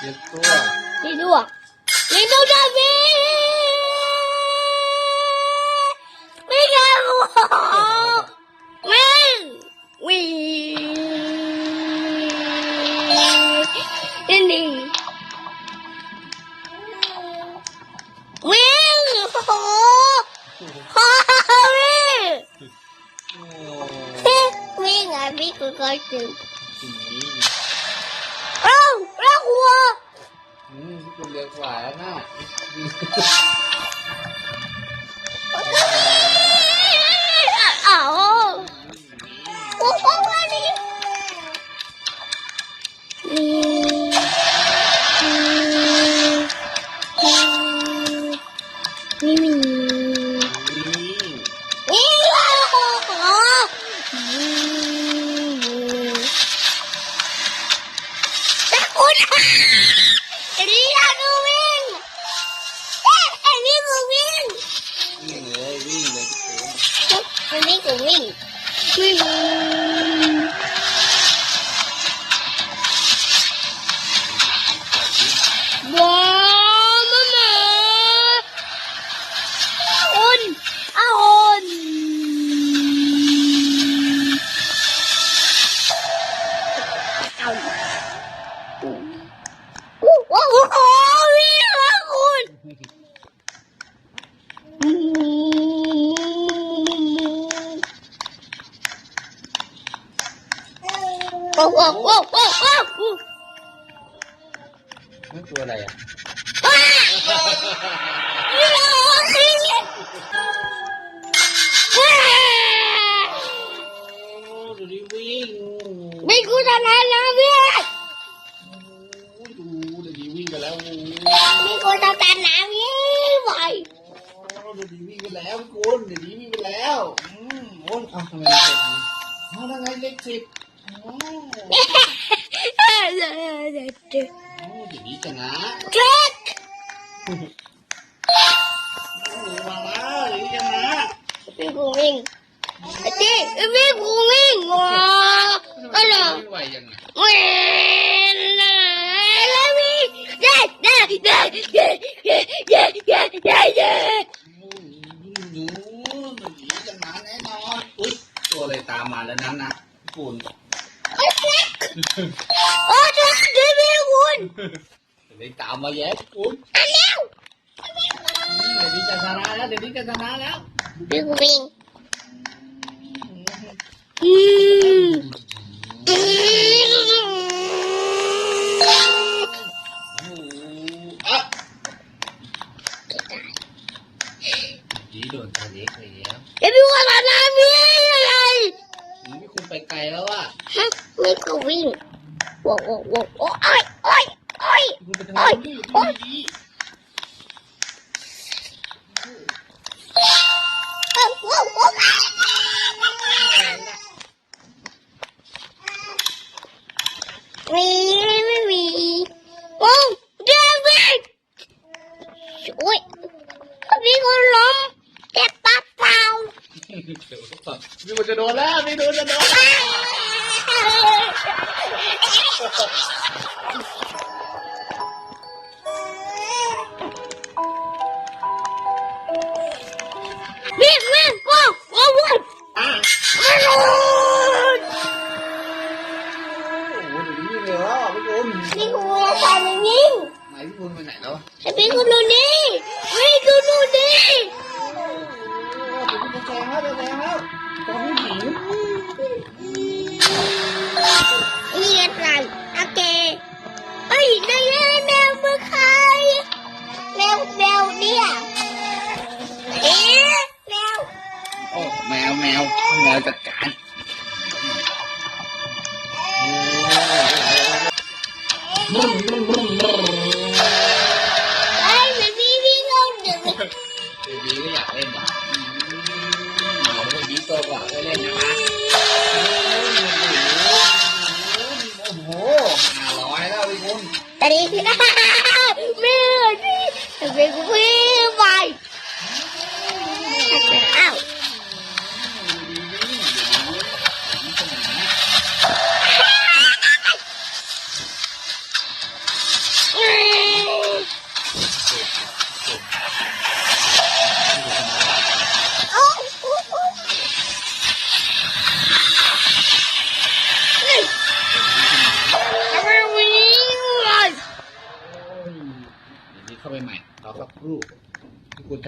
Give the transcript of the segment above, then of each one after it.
เย็นตัวเย็นตัวเย็นตัวจะมีไม่เข้าหัววิ่งวิ่งนี่งวิ่งโหฮ่าวิ่งวิ่งอะวิ่งก็เก่ง คุณเร็วกว่าแล้วนะอ้าวโอ้โหนี่นี่นี่นี่นี่นี่โอ้โหแต่คุณอันนี้อย Gumi, a Gumi. โอ้โหโอ้โอ้โอ้โหนั่นตัวอะไรอะอ้าวนี่เรอนี่เหรออ้าวดูดิวิ่งไม่กูจะนานแล้วพี่โอ้ดูเดี๋ยวดีวิ่งกันแล้วโอ้ไม่กูจะตานน้ำยี่บ่อยดูดีวิ่งกันแล้วคุณเดี๋ยวดีวิ่งกันแล้วอืมโอ้ยเอาทำไมเป็นอ๋อยังไงเล็กสิบ อย่างนี้กันนะครับหนูมาแล้วอย่างนี้กันนะวิ่งวิ่งไอ้ที่วิ่งวิ่งอ๋ออะไรไม่ไหวยังไงเว้ยแล้ววิ่งได้ได้ได้เย้เย้เย้เย้เย้เย้หนูหนูหนูกันนะแน่นอนอุ้ยตัวอะไรตามมาแล้วนั้นนะปุ่น โอ้ยเด็กโอ้ยเด็กพี่คุณเดี๋ยวตามมาแย่คุณอันแล้วเดี๋ยวนี้จะชนะแล้วเดี๋ยวนี้จะชนะแล้วพี่กูวิ่งอืมอืมโอ้โหอะดีโดนตาเล็กไปแล้วเดี๋ยวพี่ว่ามาน้ำพี่อะไรนี่คุณไปไกลแล้วอะ นี่ก็วิ่งโอ้โอ้โอ้อ้โอ้ยโอ้ยโอ้ยโอ้ย con bên này đâu. Em biết con luôn đi. Ê con luôn đi. Yên lành Ok. Ê đây là mèo mới khai. Mèo mèo đi à? Mèo. Mèo mèo. Mèo cạch 哈 哈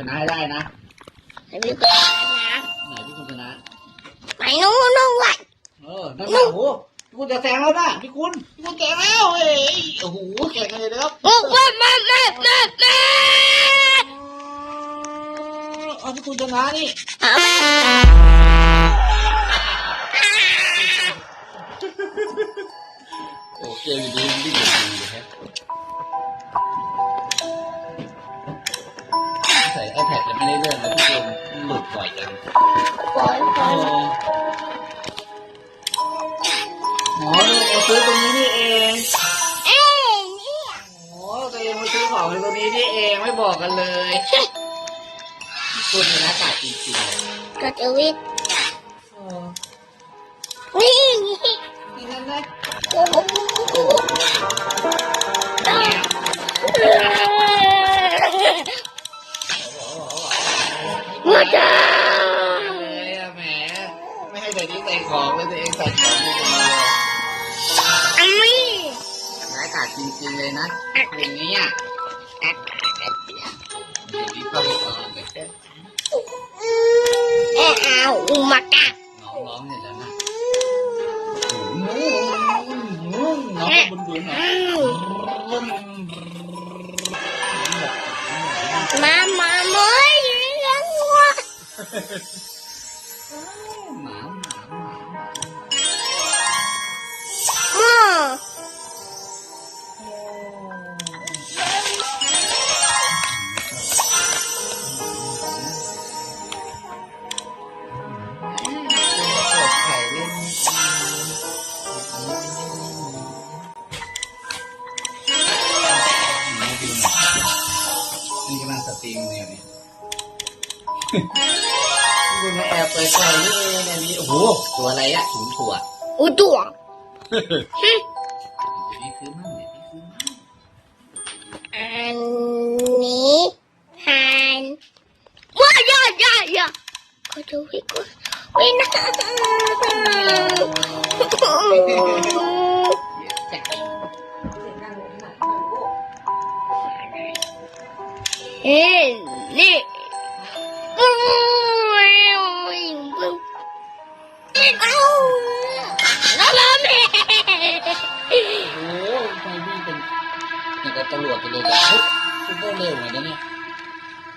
นะให้ได้นะให้พี่กุชนะไหนพี่คุณชนะไปนู้นนู้นไว้เออนั่นแหละโอ้โหพี่คุณจะแซงแล้วนะพี่คุณพี่คุณแซงแล้วเอ้ยโอ้โหแข่งกันเลยนะครับโอ้มามามามามาเอาพี่คุณชนะนี่โอ้เกมดีดีดีเลยครั นตรงนี้นี่เองไม่บอกกันเลยคุณนี่นะกาดจริงๆเลยก็จะวิ่งโอ้วิ่งนี่นั่นนะโอ้โหมาจ้าเลยอะแหมไม่ให้แต่นี้ใส่ของเลยตัวเองใส่ของนี่คนเดียวอันนี้ร้ายกาดจริงๆเลยนะอย่างนี้อะ เดี๋ยวนี้เข้าไปก่อนเลยเอ้เอาอุมากะน้องร้องเนี่ยแล้วนะน้องบุญบุญหน่อยมามาเมยเลี้ยงวัว มาแอบเปิดไข่นี่เองอันนี้โอ้โหตัวอะไรอะถุงถั่วอุดวงเดี๋ยวพี่ซื้อมั่งเดี๋ยวพี่ซื้อมั่งอันนี้หันว้ายยายายาก็จะวิ่งก็วิ่งนะแจกเฮ้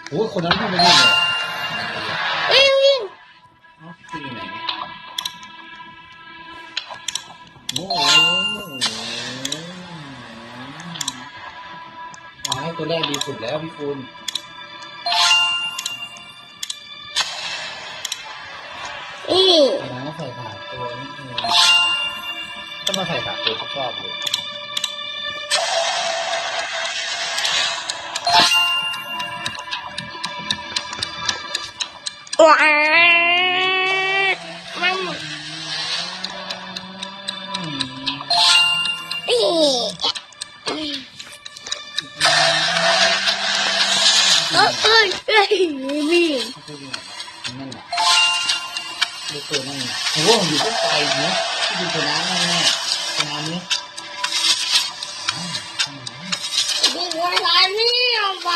โอ้ยคนนั้นทำไม่ได้เลยวิ่งวิ่งเอ้าที่อยู่ไหนเนี่ยโอ้โหอ๋อให้ตัวแรกดีสุดแล้วพี่คุณนี่น้องใส่ขาตัวนี่เองถ้ามาใส่ขาตัวก็ชอบเลย ว้ามันเอ้ยเอ้ยเอ้ยวิ่งเขาพูดไงนั่นแหละลูกตัวนั่นน่ะโอ้โหอยู่ต้นไทรเนาะที่ดูชนะแน่แน่ชนะนี้วิ่งอะไรนี่เอาไป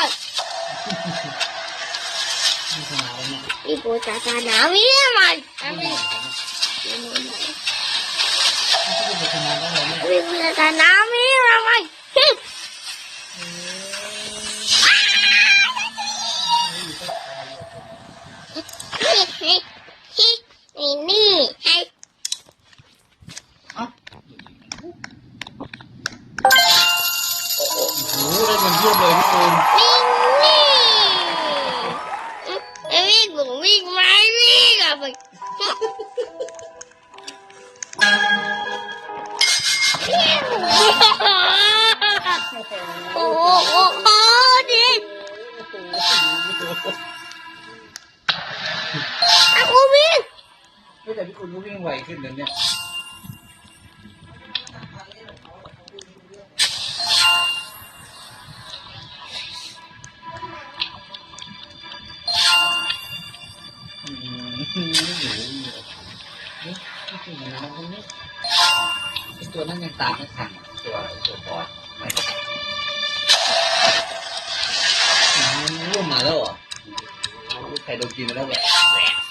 แล้วเนี่ยอีปูตาตาหนาวิ่งมันอันไม่นี้ไหวแล้วเนี่ยถ้าดูชนะได้เลยเนี่ยวิ่งตาตาหนาวิ่งมันนี่นี่ โอ้โหโอ้โหดิอะกูวิ่งไม่แต่พี่คุณก็วิ่งไวขึ้นนเนี่ยอืมนี่ตัวนั้นยังตามไม่ทันตัวตัวบอส ใครโดนกินมาแล้วแบบ